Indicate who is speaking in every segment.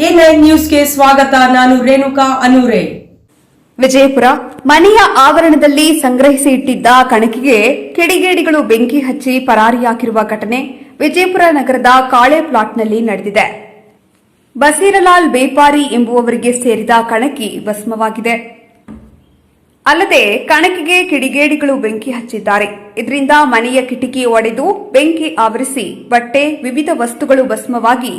Speaker 1: ನ್ಯೂಸ್ಗೆ ಸ್ವಾಗತ, ನಾನು ರೇಣುಕಾ ಅನೂರೆ.
Speaker 2: ವಿಜಯಪುರ, ಮನೆಯ ಆವರಣದಲ್ಲಿ ಸಂಗ್ರಹಿಸಿ ಇಟ್ಟಿದ್ದ ಕಣಕಿಗೆ ಕಿಡಿಗೇಡಿಗಳು ಬೆಂಕಿ ಹಚ್ಚಿ ಪರಾರಿಯಾಗಿರುವ ಘಟನೆ ವಿಜಯಪುರ ನಗರದ ಕಾಳೆ ಪ್ಲಾಟ್ನಲ್ಲಿ ನಡೆದಿದೆ. ಬಸೀರಲಾಲ್ ಬೇಪಾರಿ ಎಂಬುವವರಿಗೆ ಸೇರಿದ ಕಣಕಿ ಭಸ್ಮವಾಗಿದೆ. ಅಲ್ಲದೆ, ಕಣಕಿಗೆ ಕಿಡಿಗೇಡಿಗಳು ಬೆಂಕಿ ಹಚ್ಚಿದ್ದಾರೆ. ಇದರಿಂದ ಮನೆಯ ಕಿಟಕಿ ಒಡೆದು ಬೆಂಕಿ ಆವರಿಸಿ ಬಟ್ಟೆ, ವಿವಿಧ ವಸ್ತುಗಳು ಭಸ್ಮವಾಗಿ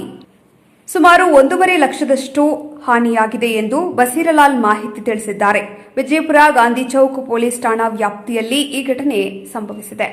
Speaker 2: ಸುಮಾರು ಒಂದೂವರೆ ಲಕ್ಷದಷ್ಟು ಹಾನಿಯಾಗಿದೆ ಎಂದು ಬಸೀರಲಾಲ್ ಮಾಹಿತಿ ತಿಳಿಸಿದ್ದಾರೆ. ವಿಜಯಪುರ ಗಾಂಧಿ ಚೌಕ್ ಪೊಲೀಸ್ ಠಾಣಾ ವ್ಯಾಪ್ತಿಯಲ್ಲಿ ಈ ಘಟನೆ ಸಂಭವಿಸಿದೆ.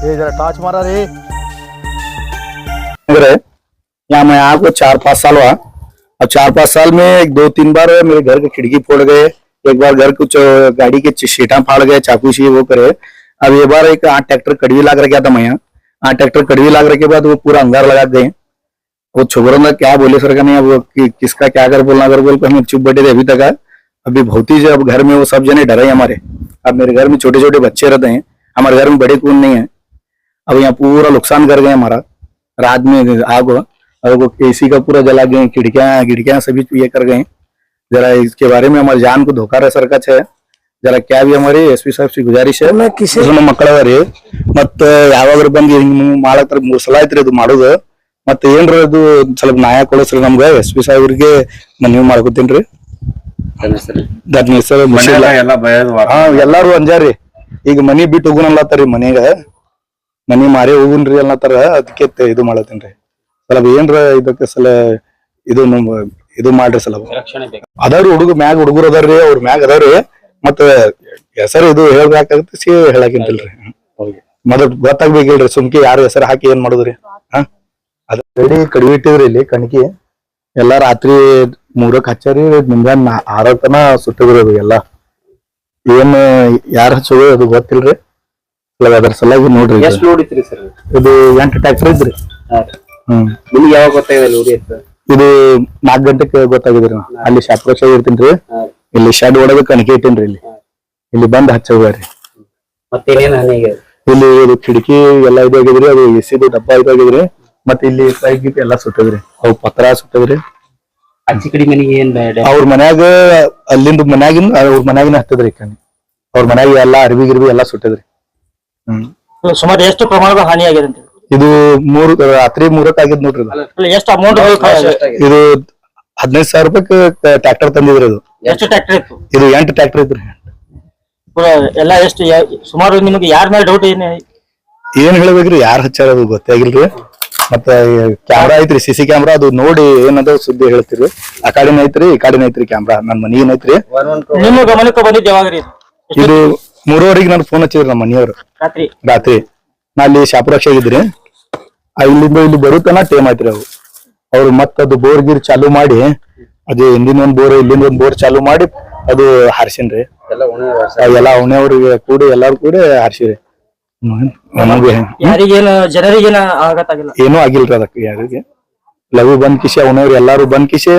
Speaker 3: ये जरा टॉर्च मारा रे। यहाँ मैं आपको चार पाँच साल हुआ। अब चार पाँच साल में एक दो तीन बार मेरे घर की खिड़की फोड़ गए। एक बार घर कुछ गाड़ी के शीटा फाड़ गए चाकू शी वो करे। अब ये बार एक आठ ट्रैक्टर कड़वी लाग रखा था मैं यहाँ। आठ ट्रैक्टर कड़वी लाग रखे बाद वो पूरा अंगार लगा गए। वो छोकरों क्या बोले सर का नहीं अब कि, किसका क्या कर बोलना अगर बोल के हम चुप बैठे थे अभी तक आ। अभी बहुत ही अब घर में वो सब जने डरे हैं हमारे। अब मेरे घर में छोटे छोटे बच्चे रहते हैं। हमारे घर में बड़े कौन नहीं है। अब यहाँ पूरा नुकसान कर गए हमारा रात में आग हुआ और वो एसी का पूरा जला गए खिड़कियां खिड़कियां सभी ये कर गए जरा इसके बारे में हमारी जान को धोखा रह सरका है ಜರ ಕ್ಯಾಬ್ ಹಮಾರಿ ಎಸ್ ಪಿ ಸಾಹೇಬ್ ಗುಜಾರಿಶ್ ನಮ್ಮ ಮಕ್ಕಳವರಿ ಮತ್ತ ಯಾವಾಗ್ರ ಬಂದ್ ಹಿಂಗ್ ಮಾಡಕ್ತಾರ ಮೂರ್ ಸಲ ಆಯ್ತ್ರಿ ಇದು ಮಾಡುದು ಮತ್ತ ಏನ್ರ ಅದು ಸ್ವಲ್ಪ ನ್ಯಾಯ ಕೊಡಸ್ರಿ ನಮ್ಗ ಎಸ್ ಪಿ ಸಾಹೇಬ್ರಿಗೆ ಮನವಿ ಮಾಡ್ಕೊತೀನ್ರಿ ನನ್ನ ಹೆಸರು ಬಶೀರ್ ಲಾ-
Speaker 4: ಎಲ್ಲ ಬಯದು
Speaker 3: ಹಾ ಎಲ್ಲಾರು ಅಂಜಾರಿ ಈಗ ಮನಿ ಬಿಟ್ಟು ಹೋಗುನಲ್ಲತ್ತಾರಿ ಮನ್ಯಾಗ ಮನಿ ಮಾರಿ ಹೋಗುನ್ರಿ ಅನ್ನತ್ತಾರ ಅದಕ್ಕೆ ಇದು ಮಾಡತ್ತೀನ್ರಿ. ಸ್ವಲ್ಪ ಏನ್ರ ಇದಕ್ಕೆ ಸಲ ಇದು ಇದು ಮಾಡ್ರಿ ಸಲ ಅದಾವ್ರಿ ಹುಡುಗ ಮ್ಯಾಗ ಹುಡುಗರು ಅದಾರ್ರಿ ಅವ್ರ ಮ್ಯಾಗ ಅದಾವ್ರಿ ಮತ್ತ ಹೆಸರು ಇದು ಹೇಳ್ಬೇಕಾಗತ್ತೆ ಸಿ ಹೇಳಾಕಿಂತಿಲ್ರಿ. ಮೊದಲ್ ಗೊತ್ತಾಗ್ಬೇಕಿಲ್ರಿ ಸುಮ್ಕಿ ಯಾರು ಹೆಸರು ಹಾಕಿ ಏನ್ ಮಾಡುದ್ರಿ? ಹಾ? ಅದ ರೆಡಿ ಕಡಿಮೆ ಇಟ್ಟಿದ್ರಿ ಇಲ್ಲಿ ಕಣಕಿ. ಎಲ್ಲಾ ರಾತ್ರಿ ಮೂರಕ್ ಹಚ್ಚಾರಿ ಮುಂಜಾನೆ ಸುಟ್ಟಿದ್ರಿ ಅದು ಎಲ್ಲಾ. ಏನ್ ಯಾರು ಹಚ್ಚೋದು ಅದು ಗೊತ್ತಿಲ್ರಿ. ಇಲ್ಲ ಅದ್ರ ಸಲುವಾಗಿ ನೋಡ್ರಿ ಇದು.
Speaker 4: ಎಷ್ಟು ನೋಡಿತ್ರಿ ಸರ್?
Speaker 3: ಇದು ಎಂಟು ಟ್ರ್ಯಾಕ್ಟರ್ ಇದ್ರಿ ಹ್ಮ್.
Speaker 4: ನಿಮ್ಗೆ ಯಾವಾಗ ಗೊತ್ತಾಗಿದೆ ಅಂತ
Speaker 3: ಇದು ನಾಕ್ ಗಂಟೆಗೆ ಗೊತ್ತಾಗಿದ್ರಿ ನಾ. ಅಲ್ಲಿ ಶಾಪ್ರೋಕ್ಷ ಇರ್ತೀನ್ರಿ ಇಲ್ಲಿ ಶೆಡ್ ಒಳಗ ಕಣಕಿ ಇಟ್ಟೇನ್ರಿ ಇಲ್ಲಿ. ಇಲ್ಲಿ ಬಂದ್ ಹಚ್ಚೋಗ್ರಿ
Speaker 4: ಮತ್ತೇನೇನ್ ಹಾನಿ ಆಗಿದೆ
Speaker 3: ಇಲ್ಲಿ ಇದು ಕಿಟಕಿ ಎಲ್ಲಾ ಇದಾಗಿದ್ರಿ ಅದು ಎಸಿದು ಡಬ್ಬ ಇದಾಗಿದ್ರಿ ಮತ್ತೆ ಇಲ್ಲಿ ಪೈಪ್ ಎಲ್ಲ ಎಲ್ಲಾ ಸುಟ್ಟದ್ರಿ. ಅವು ಪತ್ರ ಸುಟ್ಟದ್ರಿ.
Speaker 4: ಅಜ್ಜಿ ಕಡಿ ಮನೆಗೆ ಏನ್ ಬ್ಯಾಡ
Speaker 3: ಅವ್ರ ಮನ್ಯಾಗ ಅಲ್ಲಿಂದ ಮನ್ಯಾಗಿನ ಅವ್ರ ಮನ್ಯಾಗಿನ ಹತ್ತದ್ರಿ ಕಣಿ. ಅವ್ರ ಮನ್ಯಾಗ ಎಲ್ಲಾ ಅರ್ಬಿ ಗಿರ್ಬಿ ಎಲ್ಲಾ ಸುಟ್ಟದ್ರಿ.
Speaker 5: ಸುಮಾರು ಎಷ್ಟು ಪ್ರಮಾಣದ ಹಾನಿ ಆಗಿದೆ ಅಂತ
Speaker 3: ಇದು ಮೂರು ರಾತ್ರಿ ಮೂರಕ್ ಆಗಿದ್ ನೋಡ್ರಿ ಇದು.
Speaker 5: ಅಲ್ಲ, ಎಷ್ಟು ಅಮೌಂಟ್
Speaker 3: ಇದು ಹದಿನೈದು ಸಾವಿರ ರೂಪಾಯಿ ಟ್ರಾಕ್ಟರ್ ತಂದಿದ್ರಿ ಇದು.
Speaker 5: ಎಷ್ಟು ಟ್ರಾಕ್ಟರ್ ಇತ್ತು?
Speaker 3: ಇದು ಎಂಟು ಟ್ರಾಕ್ಟರ್ ಇದ್ರಿ
Speaker 5: ಪೂರ ಎಲ್ಲ ಎಷ್ಟು ಯಾ- ಸುಮಾರು ನಿಮಗೆ ಯಾರ ಮೇಲೆ ಡೌಟ್ ಏನು
Speaker 3: ಏನ್ ಹೇಳ್ಬೇಕ್ರಿ ಯಾರ್ ಹಚ್ಚಾರ ಅದು ಗೊತ್ತಾಗಿಲ್ರಿ. ಮತ್ತ ಕ್ಯಾಮ್ರಾ ಐತ್ರಿ ಸಿ ಸಿ ಕ್ಯಾಮ್ರಾ ಅದು ನೋಡಿ ಏನದ ಸುದ್ದಿ ಹೇಳ್ತಿರಿ. ಆ ಕಾಡಿನ ಐತ್ರಿ ಈ ಕಾಡಿನ ಐತ್ರಿ ಕ್ಯಾಮ್ರಾ ನನ್ ಮನಿ ಐತ್ರಿ.
Speaker 5: ನಿಮ್ಮ ಗಮನಕ್ಕೆ ಬಂದಿದ್ದು ಯಾವಾಗ ರೀ
Speaker 3: ಇದು? ಮೂರುವರೆಗೆ ನಾನು ಫೋನ್ ಹಚ್ಚಿದ್ರಿ ನಮ್ಮ ಮನೆಯವರು.
Speaker 5: ರಾತ್ರಿ
Speaker 3: ರಾತ್ರಿ ನಾ ಅಲ್ಲಿ ಶಾಪುರಾಕ್ಷ ಆಗಿದ್ರಿ ಆ ಇಲ್ಲಿಂದ ಇಲ್ಲಿ ಬರುತ್ತನ ಟೇಮ್ ಆಯ್ತ್ರಿ ಅವು ಅವ್ರು ಮತ್ತ ಅದು ಬೋರ್ ಗೀರ್ ಚಾಲು ಮಾಡಿ ಅದು ಹಿಂದಿನ ಒಂದ್ ಬೋರ್ ಇಲ್ಲಿಂದ ಒಂದ್ ಬೋರ್ ಚಾಲು ಮಾಡಿ ಅದು ಹಾರಿಸಿನ್ರಿ. ಎಲ್ಲಾ ಅವನವ್ರಿಗೆ ಕೂಡಿ ಎಲ್ಲಾರು ಕೂಡಿ ಹಾರಿಸಿರಿ. ನಮಗೆ
Speaker 5: ಯಾರಿಗೇನು ಜನರಿಗೇನು ಆಗತ್ತಾಗಿಲ್ಲ
Speaker 3: ಏನೂ ಆಗಿಲ್ರಿ ಅದಕ್ಕೆ ಯಾರಿಗೆ. ಲಘು ಬಂದ್ ಕಿಸಿ ಅವನವ್ರು ಎಲ್ಲಾರು ಬಂದ್ ಕಿಸಿ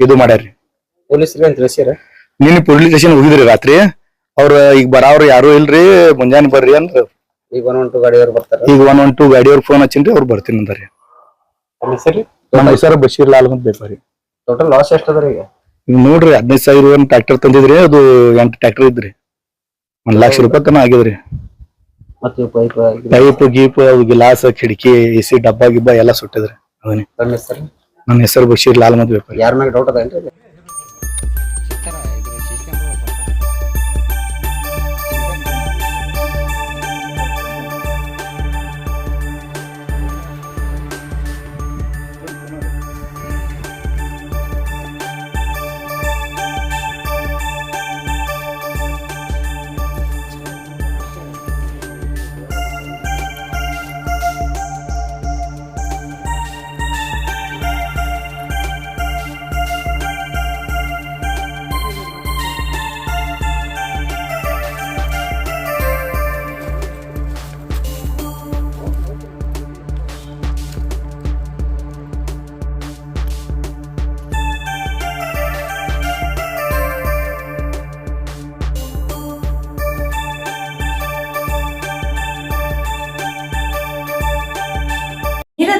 Speaker 3: ಇದು ಮಾಡ್ಯಾರ್ರಿ.
Speaker 4: ಪೊಲೀಸ್ ತಿಳಿಸ್ಯಾರ
Speaker 3: ನಿನ್ನೆ ಪೊಲೀಸ್ ಸ್ಟೇಷನ್ ಹೋಗಿದ್ರಿ ರಾತ್ರಿ. ಅವ್ರ ಈಗ ಬರಾವ್ರ ಯಾರು ಇಲ್ರಿ ಮುಂಜಾನೆ ಬರ್ರಿ ಅಂದ್ರ.
Speaker 4: ಈಗ ಒನ್ ಒನ್ ಟು ಗಾಡಿಯವ್ರು ಬರ್ತಾರೆ.
Speaker 3: ಈಗ ಒನ್ ಒನ್ ಟು ಗಾಡಿಯವ್ರ ಫೋನ್ ಹಚ್ಚಿನ್ರಿ ಅವ್ರು ಬರ್ತೀನಿ ಅಂದ್ರಿ.
Speaker 4: ನಮ್ಮ ಹೆಸರು
Speaker 3: ಬಶೀರ್ ಲಾಲ್ ಅಂತ ಬೇಪಾರಿ
Speaker 4: ಟೋಟಲ್ ಲಾಸ್ ಎಷ್ಟು ಅದ ಈಗ?
Speaker 3: ಈಗ ನೋಡ್ರಿ ಹದಿನೈದು ಸಾವಿರ ಒಂದ್ ಟ್ರ್ಯಾಕ್ಟರ್ ತಂದಿದ್ರಿ ಅದು ಎಂಟು ಟ್ರಾಕ್ಟರ್ ಇದ್ರಿ. ಒಂದ್ ಲಕ್ಷ ರೂಪಾಯಿ ತನ ಆಗಿದ್ರಿ.
Speaker 4: ಮತ್ತೆ ಪೈಪ್
Speaker 3: ಪೈಪ್ ಗೀಪ್ ಅದು ಗಿಲಾಸ್ ಕಿಟಕಿ ಎ ಸಿ ಡಬ್ಬಾ ಗಿಬ್ಬಾ ಎಲ್ಲ ಸುಟ್ಟಿದ್ರಿ.
Speaker 4: ಹೆಸರು
Speaker 3: ನನ್ನ ಹೆಸರು ಬಶೀರ್ ಲಾಲ್ ಮದ್ ಬೇಪಾರಿ
Speaker 4: ಯಾರ ಮ್ಯಾಗ ಡೌಟ್ ಅದೇನ್ರಿ